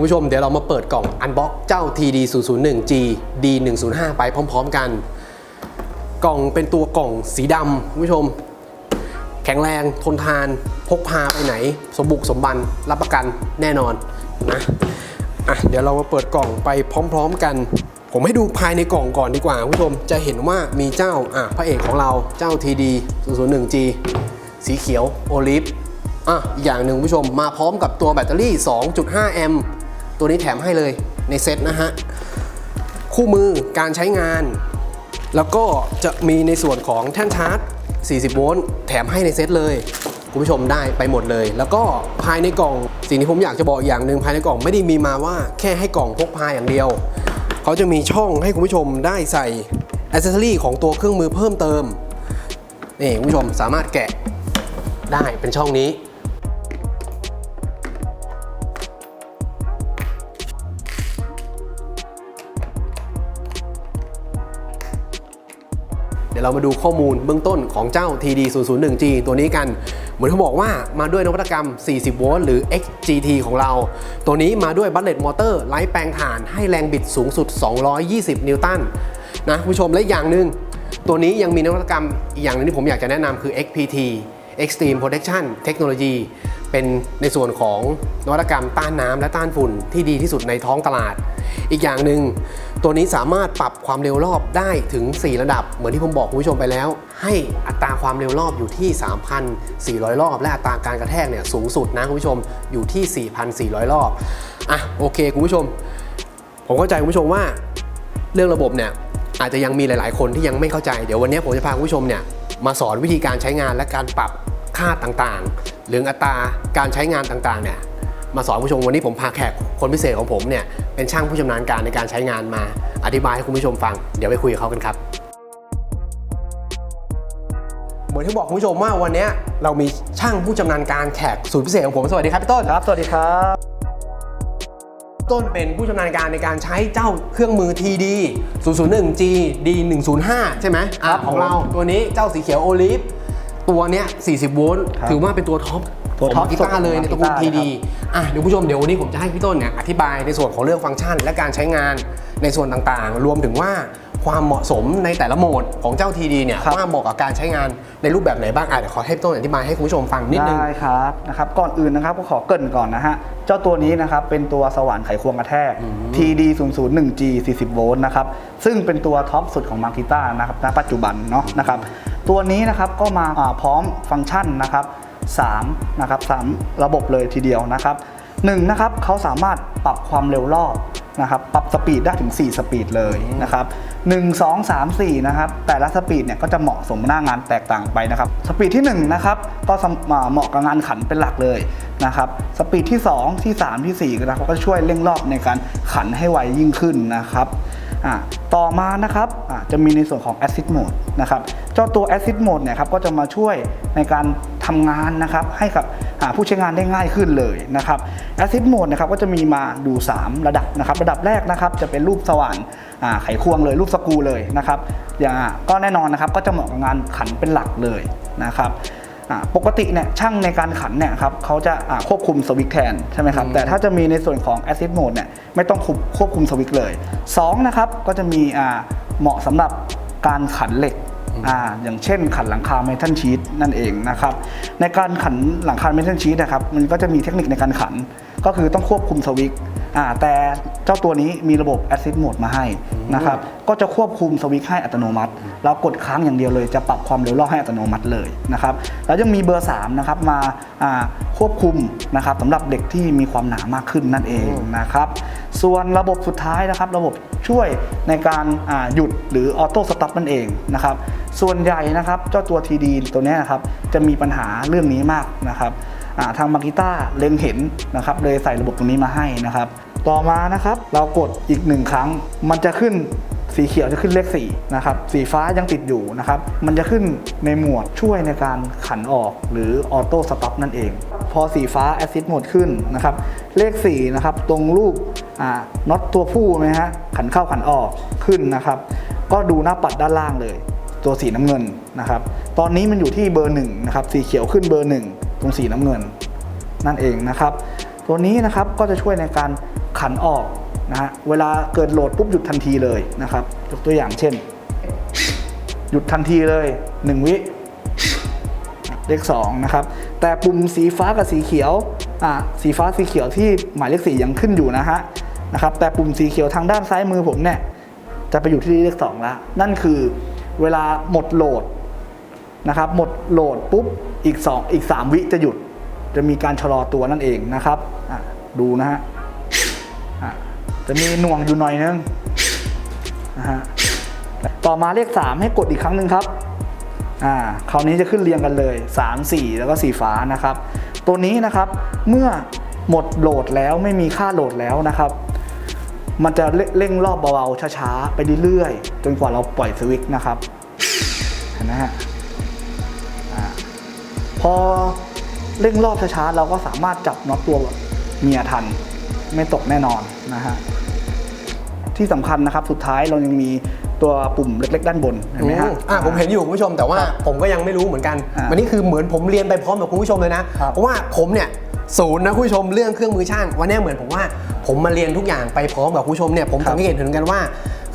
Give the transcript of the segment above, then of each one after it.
คุณผู้ชมเดี๋ยวเรามาเปิดกล่องอันบ็อกเจ้า TD 0 0 1 G D 1 0 5ไปพร้อม ๆ กัน กล่องเป็นตัวกล่องสีดำคุณผู้ชม แข็งแรงทนทาน พกพาไปไหน สมบุกสมบันรับประกันแน่นอนนะอะเดี๋ยวเรามาเปิดกล่องไปพร้อม ๆ กัน ผมให้ดูภายในกล่องก่อนดีกว่าคุณผู้ชมจะเห็นว่ามีเจ้าอะพระเอกของเราเจ้า TD 0 0 1 G สีเขียวโอลิฟอะอีกอย่างหนึ่งคุณผู้ชมมาพร้อมกับตัวแบตเตอรี่ 2.5 แอมป์ ตัวนี้แถมให้เลยในเซ็ตนะฮะ คู่มือการใช้งาน แล้วก็จะมีในส่วนของแท่นชาร์จ 40 โวลต์แถมให้ในเซตเลยคุณผู้ชมได้ไปหมดเลย แล้วก็ภายในกล่องสิ่งที่ผมอยากจะบอกอย่างหนึ่งภายในกล่องไม่ได้มีมาว่าแค่ให้กล่องพกพาอย่างเดียว เขาจะมีช่องให้คุณผู้ชมได้ใส่อ c เซสซอรี่ของตัวเครื่องมือเพิ่มเติมนี่คุณผู้ชมสามารถแกะได้เป็นช่องนี้ ดี๋ยวเรามาดูข้อมูลเบื้องต้นของเจ้า TD 0 0 1 G ตัวนี้กัน เหมือนเขาบอกว่ามาด้วยนวัตกรรม 40 โวลต์หรือ XGT ของเรา ตัวนี้มาด้วยบัตเลตมอเตอร์ไร้แปลงถ่านให้แรงบิดสูงสุด 220 นิวตันนะคุณผู้ชมและอย่างหนึ่งตัวนี้ยังมีนวัตกรรมอีกอย่างหนึงที่ผมอยากจะแนะนำคือ XPT Extreme Protection Technology เป็นในส่วนของนวัตกรรมต้านน้ำและต้านฝุ่นที่ดีที่สุดในท้องตลาด อีกอย่างหนึ่งตัวนี้สามารถปรับความเร็วรอบได้ถึง 4 ระดับ เหมือนที่ผมบอกคุณผู้ชมไปแล้ว ให้อัตราความเร็วรอบอยู่ที่ 3,400 รอบ และอัตราการกระแทกเนี่ยสูงสุดนะคุณผู้ชมอยู่ที่ 4,400 รอบอะโอเคคุณผู้ชม ผมเข้าใจคุณผู้ชมว่า เรื่องระบบเนี่ยอาจจะยังมีหลาย ๆ คนที่ยังไม่เข้าใจเดี๋ยววันนี้ผมจะพาคุณผู้ชมเนี่ยมาสอนวิธีการใช้งานและการปรับ ค่าต่างๆ หรืออัตราการใช้งานต่างๆเนี่ยมาสอนคุณผู้ชมวันนี้ผมพาแขกคนพิเศษของผมเนี่ยเป็นช่างผู้ชำนาญการในการใช้งานมา อธิบายให้คุณผู้ชมฟัง เดี๋ยวไปคุยกับเขากันครับ เหมือนที่บอกคุณผู้ชมว่าวันนี้เรามีช่างผู้ชำนาญการแขกสูตรพิเศษของผมสวัสดีครับพี่ต้นครับ สวัสดีครับ ต้นเป็นผู้ชำนาญการในการใช้เจ้าเครื่องมือ TD 001G D 105ใช่ไหมอะครับของเราตัวนี้เจ้าสีเขียวโอลิฟ ตัวเนี้ย 40 โวลต์ครับถือว่าเป็นตัวท็อปตัวท็อปของกีตาร์เลยในตระกูลของ TD กีตาร์อะเดี๋ยวผู้ชมเดี๋ยววันนี้ผมจะให้พี่ต้นเนี่ยอธิบายในส่วนของเรื่องฟังก์ชัน และการใช้งานในส่วนต่างๆ รวมถึงว่าความเหมาะสมในแต่ละโหมดของเจ้า TD เนี่ยครับว่าเหมาะกับการใช้งานในรูปแบบไหนบ้างอะเดี๋ยวขอให้พี่ต้นอธิบายให้คุณผู้ชมฟังนิดนึงได้ครับนะครับก่อนอื่นนะครับก็ขอเกรินก่อนนะฮะเจ้าตัวนี้นะครับเป็นตัวสว่านไขควงกระแทก TD 0 0 1 G 40 โวลต์นะครับซึ่งเป็นตัวท็อปสุดของมาร์กิต้านะครับณปัจจุบันเนาะนะครับ ตัวนี้นะครับก็มาพร้อมฟังก์ชันนะครับ3นะครับ3ระบบเลยทีเดียวนะครับหนึ่งนะครับเขาสามารถปรับความเร็วรอบนะครับปรับสปีดได้ถึง 4 สปีดเลยนะครับ1 2 3 4นะครับแต่ละสปีดเนี่ยก็จะเหมาะสมหน้างานแตกต่างไปนะครับสปีดที่1นะครับก็เหมาะกับงานขันเป็นหลักเลยนะครับสปีดที่ 2 ที่ 3 ที่4นะครับก็ช่วยเร่งรอบในการขันให้ไวยิ่งขึ้นนะครับ ต่อมานะครับจะมีในส่วนของ Acid Mode นะครับเจ้าตัว Acid Mode เนี่ยครับก็จะมาช่วยในการทำงานนะครับให้กับผู้ใช้งานได้ง่ายขึ้นเลยนะครับ Acid Mode นะครับก็จะมีมาดู 3 ระดับนะครับ ระดับแรกนะครับจะเป็นรูปสว่านไขควงเลยรูปสกูเลยนะครับอย่างอ่าก็แน่นอนนะครับก็จะเหมาะกับงานขันเป็นหลักเลยนะครับ ปกติเนี่ยช่างในการขันเนี่ยครับเขาจะอ่าควบคุมสวิตช์แทนใช่ไหมครับอืมแต่ถ้าจะมีในส่วนของ Acid Mode เนี่ยไม่ต้องควบควบคุมสวิตช์เลย2นะครับก็จะมีอ่าเหมาะสำหรับการขันเหล็กอ่าอย่างเช่นขันหลังคาเมทัลชีตนั่นเองนะครับในการขันหลังคาเมทัลชีตนะครับมันก็จะมีเทคนิคในการขัน ก็คือต้องควบคุมสวิตช์ อ่าแต่เจ้าตัวนี้มีระบบ Acid Mode มาให้นะครับก็จะควบคุมสวิตช์ให้อัตโนมัติ เรากดค้างอย่างเดียวเลยจะปรับความเร็วรอบให้อัตโนมัติเลยนะครับแล้วยังมีเบอร์3นะครับมาอ่าควบคุมนะครับสำหรับเด็กที่มีความหนามากขึ้นนั่นเองนะครับส่วนระบบสุดท้ายนะครับ ระบบช่วยในการอ่าหยุดหรือออโต้สต็อปนั่นเองนะครับส่วนใหญ่นะครับเจ้าตัว TD ตัวเนี้ยนะครับจะมีปัญหาเรื่องนี้มากนะครับอ่า ทางมากิต้าเล็งเห็นนะครับเลยใส่ระบบตรงนี้มาให้นะครับ ต่อมานะครับเรากดอีกหนึ่งครั้ง มันจะขึ้นสีเขียวจะขึ้นเลข4นะครับ สีฟ้ายังติดอยู่นะครับ มันจะขึ้นในหมวดช่วยในการขันออกหรือออโต้สต็อปนั่นเอง พอสีฟ้าแอซิดหมดขึ้นนะครับ เลข4นะครับตรงรูปน็อตตัวผู้ไหมฮะ ขันเข้าขันออกขึ้นนะครับ ก็ดูหน้าปัดด้านล่างเลย ตัวสีน้ำเงินนะครับ ตอนนี้มันอยู่ที่เบอร์หนึ่งนะครับ สีเขียวขึ้นเบอร์หนึ่ง ตรงสีน้ำเงิน นั่นเองนะครับ ตัวนี้นะครับก็จะช่วยในการขันออกนะฮะเวลาเกิดโหลดปุ๊บหยุดทันทีเลยนะครับยกตัวอย่างเช่น หยุดทันทีเลย 1 วิเลข2นะครับแต่ปุ่มสีฟ้ากับสีเขียวอ่าสีฟ้าสีเขียวที่หมายเลข4ยังขึ้นอยู่นะฮะนะครับแต่ปุ่มสีเขียวทางด้านซ้ายมือผมเนี่ยจะไปอยู่ที่เลข2แล้วนั่นคือเวลาหมดโหลด นะครับ หมดโหลดปุ๊บอีก2อีก 3 วิจะหยุด จะมีการชะลอตัวนั่นเองนะครับดูนะฮะจะมีหน่วงอยู่หน่อยนึงนะฮะต่อมาเลข 3 ให้กดอีกครั้งหนึ่งครับอ่าคราวนี้จะขึ้นเรียงกันเลย 3 4 แล้วก็สีฟ้านะครับ ตัวนี้นะครับเมื่อหมดโหลดแล้วไม่มีค่าโหลดแล้วนะครับ มันจะเร่งรอบเบาๆช้าๆ ไปเรื่อยๆจนกว่าเราปล่อยสวิตช์นะครับเห็นไหมฮะ พอเร่งรอบช้าๆเราก็สามารถจับน็อตตัวเมียทัน ไม่ตกแน่นอนนะฮะที่สำคัญนะครับสุดท้ายเรายังมีตัวปุ่มเล็ก ๆ ด้านบนเห็นไหมฮะอะผมเห็นอยู่คุณผู้ชมแต่ว่าผมก็ยังไม่รู้เหมือนกันอ่าวันนี้คือเหมือนผมเรียนไปพร้อมกับคุณผู้ชมเลยนะครับเพราะว่าผมเนี่ยศูนย์นะคุณผู้ชมเรื่องเครื่องมือช่างวันนี้เหมือนผมว่า ผมมาเรียนทุกอย่างไปพร้อมกับคุณผู้ชมเนี่ยผมครับสังเกตเห็นกันว่า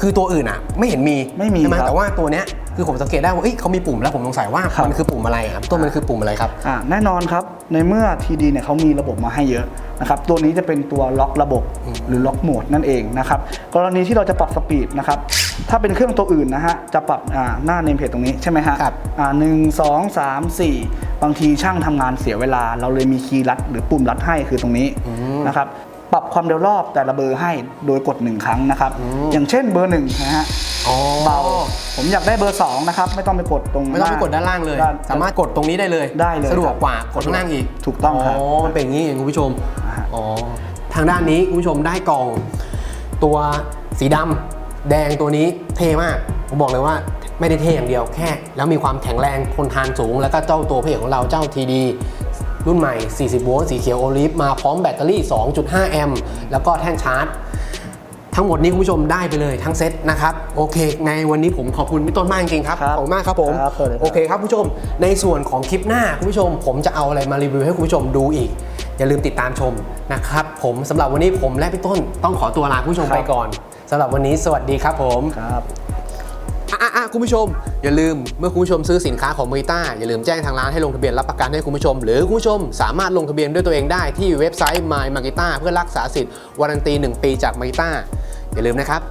คือตัวอื่นอะ ไม่เห็นมีไม่มีใช่ไหมครับแต่ว่าตัวเนี้ย คือผมสังเกตได้ว่าเอ้ยเขามีปุ่มแล้วผมสงสัยว่าครับ มันคือปุ่มอะไรครับตัวมันคือปุ่มอะไรครับ อ่าแน่นอนครับ ในเมื่อ TD เนี่ยเขามีระบบมาให้เยอะนะครับ ตัวนี้จะเป็นตัวล็อกระบบหรือล็อกโหมดนั่นเองนะครับ กรณีที่เราจะปรับสปีดนะครับ ถ้าเป็นเครื่องตัวอื่นนะฮะ จะปรับอ่าหน้าเนมเพจตรงนี้ใช่ไหมฮะครับ อ่าหนึ่งสองสามสี่บางทีช่างทำงานเสียเวลา เราเลยมีคีย์ลัดหรือปุ่มลัดให้คือตรงนี้นะครับ ปรับความเร็วรอบแต่ละเบอร์ให้โดยกดหนึ่งครั้งนะครับ อย่างเช่นเบอร์หนึ่งนะฮะอ๋อ เบาผมอยากได้เบอร์สองนะครับไม่ต้องไปกดตรงไม่ต้องไปหกดด้านล่างเลยด้านสามารถกดตรงนี้ได้เลยได้เลย สะดวกครับกว่ากดข้างล่างอีกถูกต้องครับอ๋อมันเป็นอย่างนี้เองคุณผู้ชมอ่าฮะอ๋อทางด้านนี้คุณผู้ชมได้กล่อง ตัวสีดำแดงตัวนี้เท่มากผมบอกเลยว่าไม่ได้เท่อย่างเดียวแค่ แล้วมีความแข็งแรงทนทานสูง แล้วก็เจ้าตัวเพจของเราเจ้า TD รุ่นใหม่ 40 โวลต์ สีเขียวโอลิฟ มาพร้อมแบตเตอรี่ 2.5 แอมป์ แล้วก็แท่นชาร์จ ทั้งหมดนี้คุณผู้ชมได้ไปเลยทั้งเซตนะครับโอเค ในวันนี้ผมขอบคุณพี่ต้นมากจริงๆครับครับขอบคุณมากครับผมครับสวัสดีครับ โอเคครับคุณผู้ชม ในส่วนของคลิปหน้าคุณผู้ชม ผมจะเอาอะไรมารีวิวให้คุณผู้ชมดูอีก อย่าลืมติดตามชมนะครับผมสำหรับวันนี้ผมและพี่ต้นต้องขอตัวลาคุณผู้ชมครับ ไปก่อนสำหรับวันนี้สวัสดีครับผม ครับ อะอะคุณผู้ชม อย่าลืมเมื่อคุณผู้ชมซื้อสินค้าของมิต้าอย่าลืมแจ้งทางร้านให้ลงทะเบียนรับประกันให้คุณผู้ชม หรือคุณผู้ชมสามารถลงทะเบียนด้วยตัวเองได้ที่เว็บไซต์ My m a g i t a เพื่อรักษาสิทธิ์วารันตี 1 ปีจาก m a g i t a อย่าลืมนะครับ